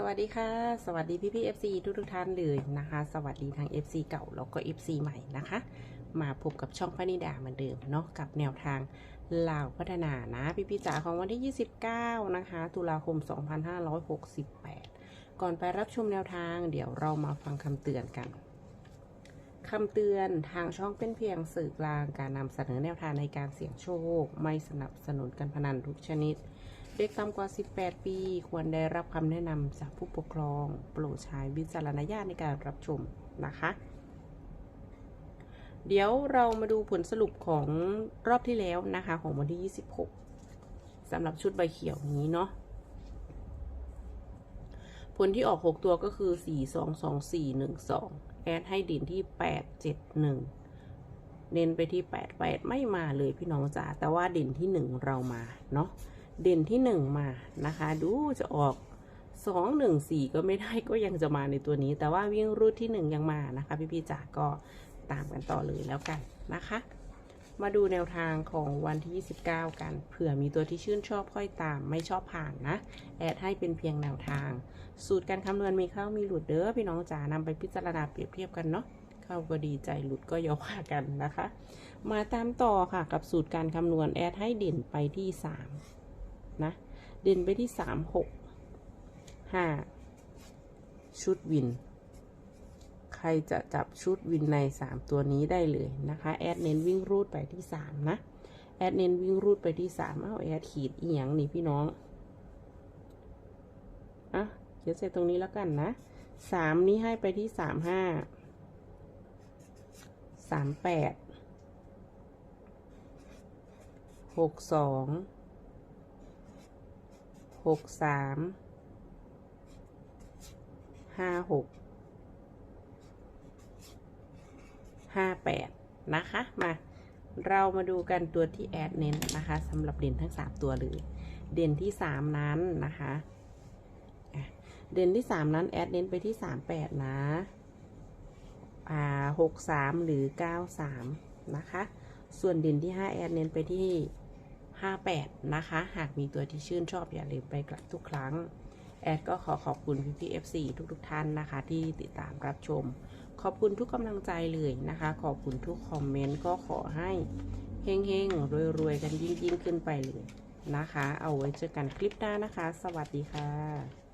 สวัสดีค่ะ สวัสดีพี่พี่ๆ FC ทุกทุกท่านเลยนะคะ สวัสดีทาง FC เก่าแล้วก็ FC ใหม่นะคะ มาพบกับช่องพนิดาเหมือนเดิมเนาะกับแนวทางลาวพัฒนานะพี่พี่จ๋าของวันที่ 29 นะคะ ตุลาคม 2568 ก่อนไปรับชมแนวทาง เดี๋ยวเรามาฟังคำเตือนกันคำเตือนทางช่องเป็นเพียงสื่อกลางการนำเสนอแนวทางในการเสี่ยงโชค ไม่สนับสนุนการพนันทุกชนิด เด็กต่ำกว่า 18 ปี ควรได้รับคำแนะนำจากผู้ปกครอง โปรดใช้วิจารณญาณในการรับชมนะคะ เดี๋ยวเรามาดูผลสรุปของรอบที่แล้วนะคะ ของวันที่ 26สำหรับชุดใบเขียวนี้เนาะผลที่ออก 6 ตัวก็คือ 4 2 2 4 1 2 แอดให้ดินที่ 8 7 1 เน้นไปที่ 8 8 ไม่มาเลยพี่น้องจ๋าแต่ว่าด่นที่ 1 เรามาเนาะ เด่นที่หนึ่งมานะคะ ดูจะออกสองหนึ่งสี่ก็ไม่ได้ก็ยังจะมาในตัวนี้ แต่ว่าวิ่งรูดที่หนึ่งยังมานะคะ พี่พี่จ๋าก็ตามกันต่อเลยแล้วกันนะคะ มาดูแนวทางของวันที่ 29 กัน เผื่อมีตัวที่ชื่นชอบค่อยตามไม่ชอบผ่านนะ แอดให้เป็นเพียงแนวทาง สูตรการคำนวณมีเข้ามีหลุดเด้อพี่น้องจ๋านำไปพิจารณาเปรียบเทียบกันเนาะเข้าก็ดีใจหลุดก็ย่าว่ากันนะคะ มาตามต่อค่ะกับสูตรการคำนวณแอดให้เด่นไปที่ 3 นะ เด่นไปที่สามหกห้าชุดวิน ใครจะจับชุดวินในสามตัวนี้ได้เลยนะคะ แอดเน้นวิ่งรูดไปที่สามนะ แอดเน้นวิ่งรูดไปที่สามเอาแอดขีดเอียงนี่พี่น้อง อะเขียนเสร็จตรงนี้แล้วกันนะสามนี้ให้ไปที่สามห้าสามแปด หกสามห้าหกห้าแปดนะคะ มาเรามาดูกันตัวที่แอดเน้นนะคะสำหรับเด่นทั้งสามตัวเลยเด่นที่สามนั้นนะคะอะเด่นที่สามนั้นแอดเน้นไปที่สามแปดนะอ่าหกสามหรือเก้าสามนะคะ ส่วนเด่นที่ห้าแอดเน้นไปที่ 58 นะคะ หากมีตัวที่ชื่นชอบอย่าลืมไปกลับทุกครั้ง แอดก็ขอขอบคุณพี่พี่ๆ FC ทุกๆทท่านนะคะ ที่ติดตามรับชม ขอบคุณทุกกำลังใจเลยนะคะ ขอบคุณทุกคอมเมนต์ก็ขอให้เฮงๆรวยๆกันยิ่งๆขึ้นไปเลยนะคะ เอาไว้เจอกันคลิปหน้านะคะ สวัสดีค่ะ